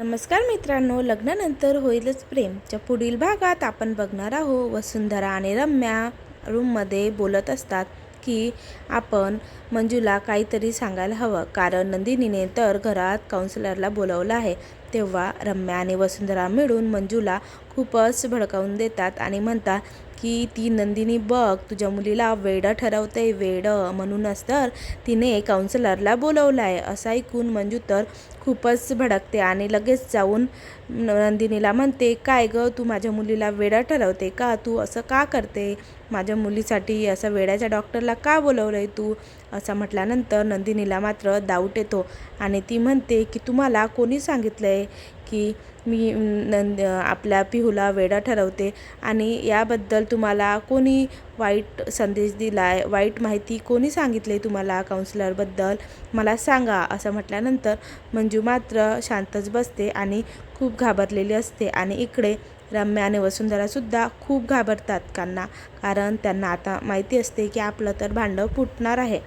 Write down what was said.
नमस्कार मित्रांनो लग्नानंतर होईलच प्रेमच्या पुढील भागात आपण बघणार आहोत वसुंधरा आणि रम्या रूममध्ये बोलत असतात की आपण मंजूला काहीतरी सांगायला हवं. कारण नंदिनीने तर घरात काउन्सिलरला बोलवलं आहे. तेव्हा रम्या आणि वसुंधरा मिळून मंजूला खूपच भडकावून देतात आणि म्हणतात की ती नंदिनी बघ तुझ्या मुलीला वेडं ठरवते वेडं म्हणूनच तर तिने काउन्सिलरला बोलवलं आहे असं ऐकून मंजू तर खूपच भडकते आणि लगेच जाऊन नंदिनीला म्हणते काय गं तू माझ्या मुलीला वेडा ठरवते का? तू असं का करते? माझ्या मुलीसाठी असं वेड्याच्या डॉक्टरला का बोलवलं आहे तू? असं म्हटल्यानंतर नंदिनीला मात्र डाऊट येतो आणि ती म्हणते की तुम्हाला कोणी सांगितलं आहे की मी नंद आपल्या पिहूला वेडा ठरवते. आणि याबद्दल तुम्हाला कोणी वाईट संदेश दिला आहे वाईट माहिती कोणी सांगितली तुम्हाला काउन्सिलरबद्दल मला सांगा असं म्हटल्यानंतर मंजू मात्र शांतच बसते आणि खूप घाबरलेली असते. आणि इकडे रम्या आणि वसुंधरासुद्धा खूप घाबरतात त्यांना कारण त्यांना आता माहिती असते की आपलं तर भांडं फुटणार आहे.